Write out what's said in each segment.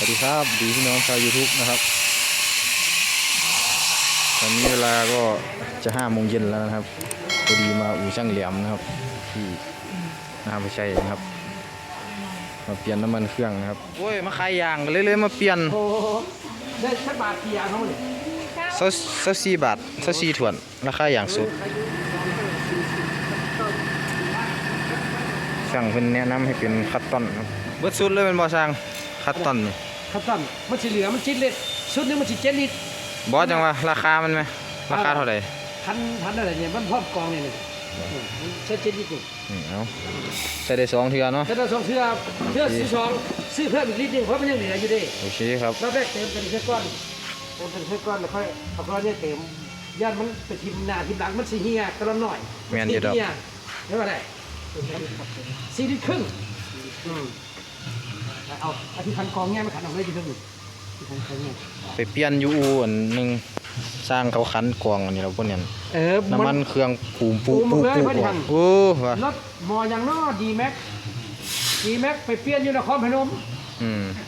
สวัสดีครับ ดีพี่น้องชาว YouTube นะครับ ตอนนี้เวลาก็จะห้าโมงเย็นแล้วนะครับพอดีมาอู่ช่างเหลี่ยมนะครับ ที่นาไปใช่นะครับ มาเปลี่ยนน้ำมันเครื่องนะครับโอ้ยมาขายยางกันเลยเลยมาเปลี่ยนโอ้โหได้สักบาทกี่อย่างเขาเนี่ยเซาเซาสี่บาทเซาสี่ถ้วนราคาอย่างสุดสั่งเพิ่นแนะนำให้เป็นคัตตอนครับเบิดสุดเลยเป็นบ่สร้างคัตตอนนี่ ครับท่านมันสีเหลือมันชิ้นเล็กชุดหนึงมันสิเจ็ดลิตรบอสจังว่าราคามันไหมราคาเท่าไหร่พันพันอะไรเนี่ยมันพร้อมกองเนี่ยนี่ใช้เจ็ดลิตรนี่อืมเอาใส่ได้สองเทือเนาะแต่เราสองเสื้อเสื้อสีสองซื้อเพิ่มอีกลิตรหนึงเพราะมันยังเหลืออยู่ดิโอเคครับรอบแรกเติมเป็นแค่ก้อนเติมเป็นแค่ก้อนแล้วค่อยเอาก้อนเนี่ยเติมย่านมันไปทิมหน้าทิมหลังมันสีเหียกระหน่อยแม่นอยู่ดอกเหียไม่ว่าไรสี่ลิตรครึ่งอืม เอาเอาที่คันกองเนี่ยมันขันออกเลยทีเดียวหนึ่งที่คันกองเนี่ยไปเปลี่ยนอยูอูอันหนึงสร้างเขาคันกรองอันนี้เราพวกเนี้ยเออ น้ำมันเครื่องปูมปูปูปูมเลยปูพอดีหั่นโอ้ว่ะรถหมออย่างนอดีแม็กดีแม็กไปเปลี่ยนอยู่นครพนมอืมเ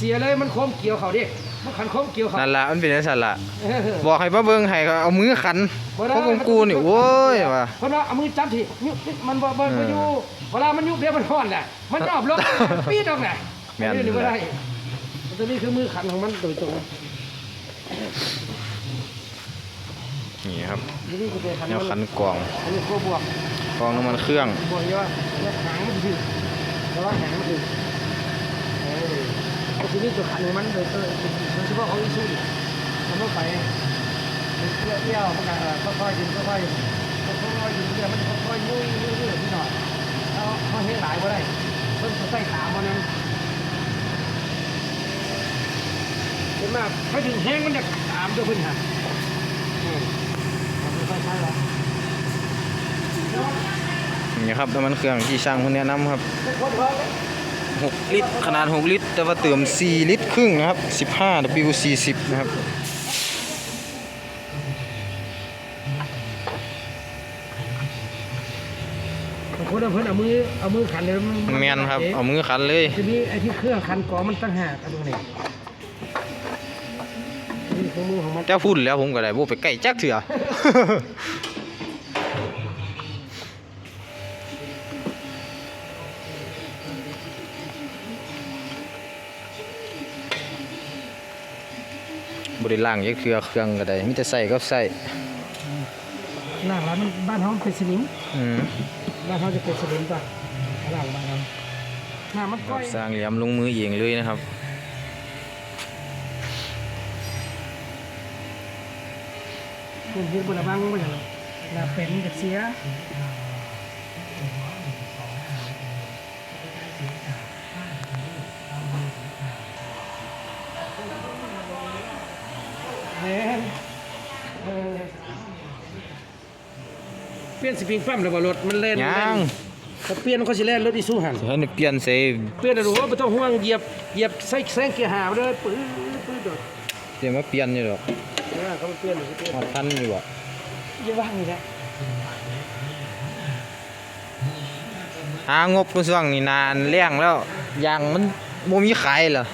สียเลยมันโค้มเกี่ยวเขาดิมันขันโค้มเกี่ยวเขานั่นละมันเป็นจังซั่นละเออบอกให้มาเบิ่งให้เขาเอามือขันบ่ได้เพราะของกูนี่โว้ยว่ะเพราะว่าเอามือจับทียุบมันบ่บ่บ่อยู่เวลามันยุบเดี๋ยวมันร้อนแหละมันรอบรถปีดออกแหละแม่นอันี่บ่ได้มันตัวนี้คือมือขันของมันโดยตรงนี่ครับนี่คือเป็นขันแนวขันกรองอันนี้ขั้วบวกกรองน้ำมันเครื่องบวกเยอะแล้วหางมันถึงแล้วหางมันถึงเออ แต่ทีนี้ตัวขันของมันโดยตรงโดยเฉพาะของอีซูมันต้องไปเที่ยวเที่ยวมันก็เอ่อค่อยๆดึงค่อยๆค่อยๆดึงเรื่อยมันค่อยๆยุ่ยยุ่ยยุ่ยนิดหน่อยแล้วเขาเห็นหลายบ่ได้เพิ่นใส่ขามันนั้นเห็นไหมเขาถึงแห้งมันจะตามตัวเพิ่นฮะอืมเอาไปใช้ๆแล้วนี่ครับน้ำมันเครื่องที่ช่างเพิ่นแนะนำครับ เป็นคนเพิ่มเลย6ลิตร ขนาด 6 ลิตร แต่ว่าเติม 4 ลิตรครึ่งนะครับ 15 W40 นะครับบางคนเอาเพิ่นเอามือเอามือขันเลยแมนครับ เอามือขันเลยทีนี้ไอ้ที่เครื่องขันกรองมันตั้งหากอันนี้นี่เครื่องมือของมันเจ้าพูดแล้วผมก็ได้บ่ไปใกล้จักเถื่อ บริล่างยักเทือเครื่องก็ได้มีแต่ใส่ก็ใส่หลังร้านมันบ้านเขาเป็นสนิมอืมบ้านเขาจะเป็นสนิมป่ะหลังบ้านเขาหน้ามันคก้รัอบยสร้างเหลี่ยมลงมือเองเลยนะครับคุณเห็นบนบ้างบ่อย่างหน้าเป็นจะเสีย เปลี่ยนสปริงปั๊มแล้วบ่รถมันเล่นยังถ้าเปลี่ยนมันก็สิแล่นรถอีซูหันให้เปลี่ยนใส่เปลี่ยนแล้วรู้ว่าไม่ต้องห่วงเหยียบเหยียบใส่แซงเกียร์หาไปเลยปื้อปื้อโดดเดี๋ยวมาเปลี่ยนอยู่ดอกเออเขามาเปลี่ยนหรือเปลี่ยนฮอดทันอยู่อะอย่าว่างนี่แหละหางบช่วงนี้นานเลี้ยงแล้วยางมันบ่มีขายเหรอ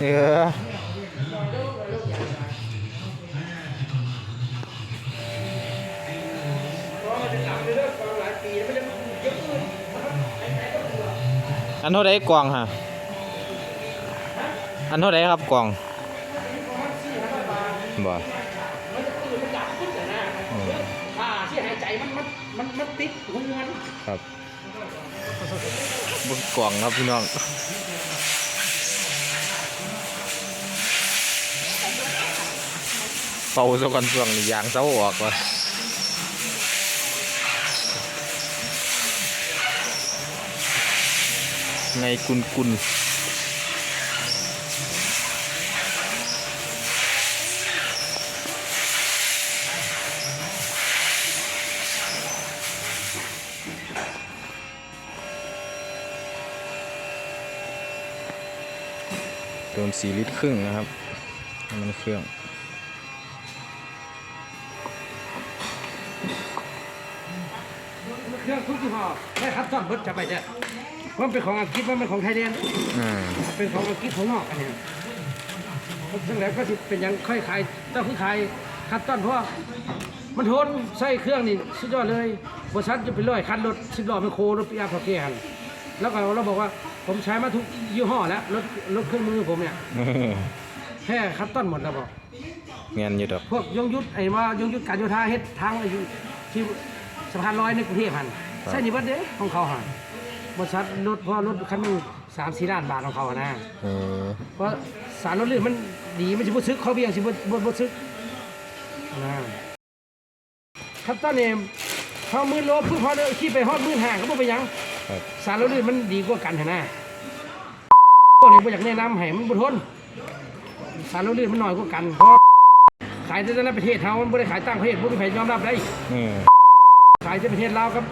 เออ อันเท่าไรกล่องฮะ อันเท่าไรครับกล่องบ่อ่าที่หายใจมันมันมันมันติดหูมันครับบนกล่องครับพี่น้องเป่าซะก่อนช่วงนี้ยางเสาออกว่ะ ไงกุนกุนเติมสี่ลิตรครึ่งนะครับมันเครื่องเครื่องทุกยี่ห้อได้ครับซ่อมเบิดจะไปเจ้ มันเป็นของอังกฤษมันเป็นของไทยแลนด์อืมเป็นของอังกฤษของนอกอันเนี้ยซึ่งแล้วก็สิเป็นหยังค่อยขายต้องคือขายคัดต้นเพราะว่ามันทนใส่เครื่องนี่สุดยอดเลยบริษัทจะไปร้อยคันรถสิบล้อเป็นโครถปีอาร์พอเกียนแล้วก็เราบอกว่าผมใช้มาทุกยี่ห้อแล้วรถรถเครื่องมือผมเนี่ยเออแค่คัดต้นหมดแล้วบอก เงียนอยู่ดอกพวกยงยุทธไอ้ว่ายงยุทธการโยธาเฮ็ดทางไอ้ที่สะพานลอยในกรุงเทพหันใช่นี่เบัดเด้ของเขาหัน บริษัทรถเพราะรถคันหนึงสามสี่ล้านบาทของเขาหั้นนะเออเพราะสารรถลื่นมันดีมันจะบ่ซึกเขาเบี้ยงสิบ่บ่บ่ซึกนะครับตอนนี้เขามือโลเพิ่งพอเด้อขี่ไปฮอดมื่นห้าก็บ่เป็นหยัง ครับสารรถลื่นมันดีกว่ากันหั่นนะตัวนี้บ่อยากแนะนำให้มันบ่ทนสารรถลื่นมันน้อยกว่ากัน เพราะขายแต่ในประเทศเฮามันบ่ได้ขายต่างประเทศบ่มีใครยอมรับได้ เออ ขายแต่ประเทศลาวกับ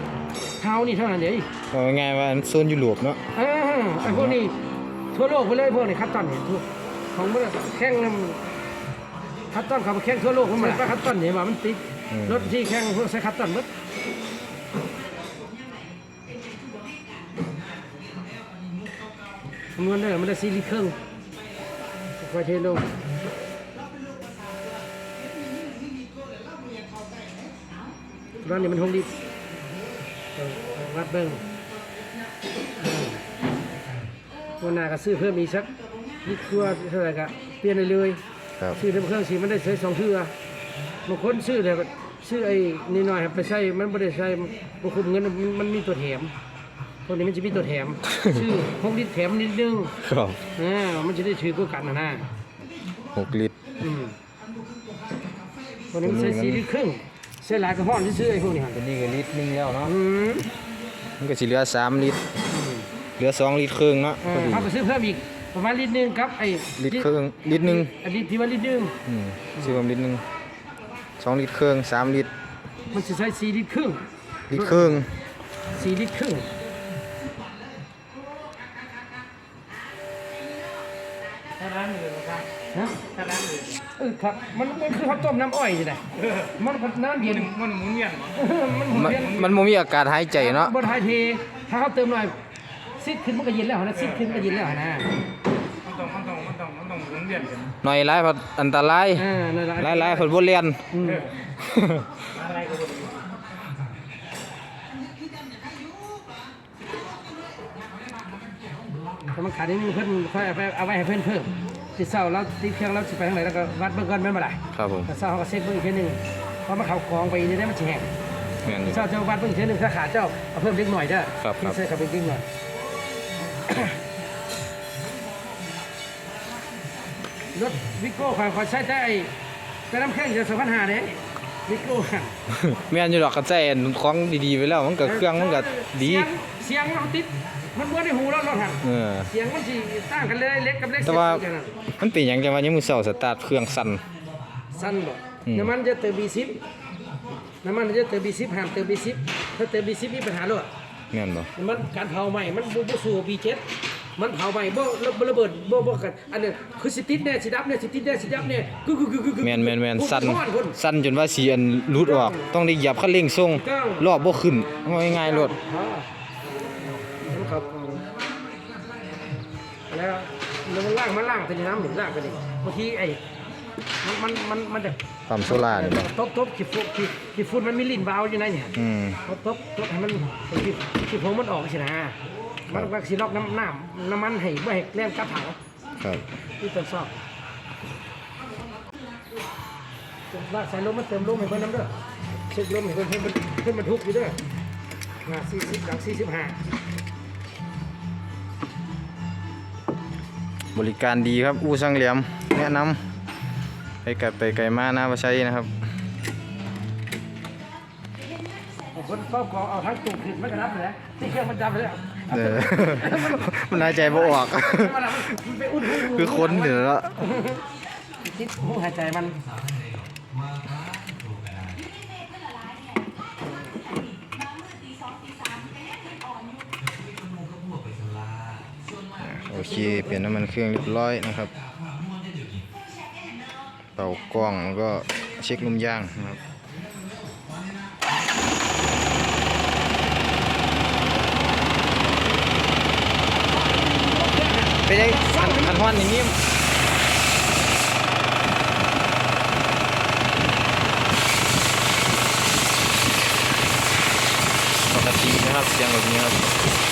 เฮานี่เท่านั้นเด้เอาง่ายๆว่าโซนยุโรปเนาะเออไอ้พวกนี้ทั่วโลกไปเลยพวกนี้คัตตันเนี่ยทั่วของมันแข่งนำคัตตันเขาไปแข่งทั่วโลกมันมาคัตตันเนี่ยว่ามันติดรถที่แข่งพวกใช้คัตตันหมดคำนวณได้มันได้ซีรีส์เครื่องค่อยเทลงตอนนี้มันหงลิตรเออ วัดเบิ้งวันหน้าก็ซื้อเพิ่มอีกสักนิดตัวเท่าไหร่ก็เปลี่ยนได้เลยครับซื้อเทมเครื่องสีมันได้ใช้สองเทื่อบางคนซื้อแต่ซื้อไอ้นี่หน่อยครับไปใช้มันไม่ได้ใช้บางคนเงินมันมันมีตัวแถมพวกนี้มันจะมีตัวแถมซื้อหกลิตรแถมนิดนึงครับอ่ามันจะได้ถือกว่ากันนะนะหกลิตรอืมพวกนี้มันใช้สี่ลิตรครึ่งใช้หลายกระห้อนที่ซื้อไอ้พวกนี้ครับตัวนี้ก็ลิตรนึงแล้วเนาะอื มมันก็สิเหลือสามลิตร เหลือสองลิตรครึ่งเนาะเอพออดี เขาไปซื้อเพิ่มอีกประมาณลิตรหนึงครับไอ้ลิตรครึ่งลิตรหนึงอันนี้ที่ว่าลิตรหนึงอืมซื้อมาลิตรหนึงสองลิตรครึ่งสามลิตร มันจะใช้สี่ลิตรครึ่งลิตรครึ่งสี่ลิตรครึ่งถ้าร้านอื่นนะครับฮะถ้าร้านอื่นเออครับ มันมันคือข้าวต้มน้ำอ้อยใช่ไหมมันก็น้ำเย็น มันหมุนเวียนเหรอเออมันหมุนมันเวียนมันบ่มีอากาศหายใจเนาะบนไฮเทถ้าเขาเติมหน่อยซิดขึ้นมันก็เย็นแล้วนะซิดขึ้นก็เย็นแล้วนะมันต้องมันต้องมันต้องมันต้องหมุนเวียนกันหน่อยหลายพัดอันตรายอ่านั่นแหละหลายหลายๆเพิ่นบ่เรียน อืมอะไรก็บ่รู้ถ้ามันขาดนิดนึงเพิ่นค่อยเอาไปเอาไว้ให้เพิ่นเพิ่ม ติดเสาแล้วติดเครื่องแล้วสิไปทางไหนแล้วก็วัดเบื้องก่อนแม่นบ่ล่ะครับผมแต่เสาเขาก็เซ็ตเบื้องอีกทีหนึงเพราะมันเขากองไปนี่ได้มันสิแห้งแม่นอยู่เจ้าเจ้าวัดเบื้องอีกทีหนึงถ้าขาดเจ้าเอาเพิ่มเล็กหน่อยเด้อครับครับที่ใส่กับเล็กหน่อย รถวิโก้ขอยขอยใช้แต่ไอ้แต่น้ำแข็งจะสองพันห้าเด้วิโก้หันแม่นอยู่ดอกกระแจของดีๆไว้แล้วมันก็เครื่องมันก็ดี เสียงเสียงมันติด มันม้วนในหูแล้วรถหันเออ เสียงมันสิต่างกันเลยเล็กกับเล็กแต่ว่าเสียงกันมันเป็นหยังจังว่ายังมือเช้าสตาร์ทเครื่องสั่น สั้นบ่อืม น้ำมันจะเติมบีซิปน้ำมันจะเติมบีซิปห้ามเติมบีซิปถ้าเติมบีซิปมีปัญหาเลยแม่นบ่มันการเผาไหม้มันบ่บ่สู้บีเจ็ดมันเผาไหม้บ่ระบ่ระเบิดบ่บ่กันอันนี้คือสิติดแน่สิดับแน่สิติดแน่สิดับแน่กึกกึกกึกกึกกึกแม่นแม่นแม่นสั่นฮ้อนพุ่น สั่นจนว่าสิอันหลุดออก ต้องได้เหยียบคันเร่งส่งถูกต้องรอบบ่ขึ้นเอาง่ายๆรถครั แล้วแล้วมันล่างมันล่างเป็นน้ำหนึ่งล่างไปนี่บางทีไอ้มันมันมันมันจะปั๊มโซล่านี่บ่ตบตบขี้ฝุ่นขี้ขี้ฝุ่นมันมีลิ้นวาล์วอยู่ในเนี่ยอืมตบตบตบให้มันให้ขี้ขี้ผงมันออกสินะมันก็สิล็อกน้ำน้ำน้ำมันให้ไม่ให้แล่นกระเผาครับที่ตรวจสอบว่าใส่ลมมันเติมลมให้เพิ่นน้ำเด้อเช็คลมให้เพิ่นเพิ่นเพิ่นมันทุกข์อยู่เด้อมาสี่สิบหลังสี่สิบห้า บริการดีครับ อู้ช่างเหลี่ยม แนะนำไปไกลไปไกลมานะว่าใช้นะครับคนเฝ้ากองเอาทั้งตุ่มขึ้นไม่กระดับเลยนะที่เครื่องมันดับไปแล้วเออมันหายใจบ่ออกมันไปอุ่นหูคือคนเดี๋ยวละติดหูหายใจมัน เคเปลี่ยนน้ำมันเครื่องเรียบร้อยนะครับ เป่ากล้องแล้วก็เช็คลมยางนะครับได้คันคันฮ้อนอย่างนี้ปกตินะครับเสียงแบบนี้ครับ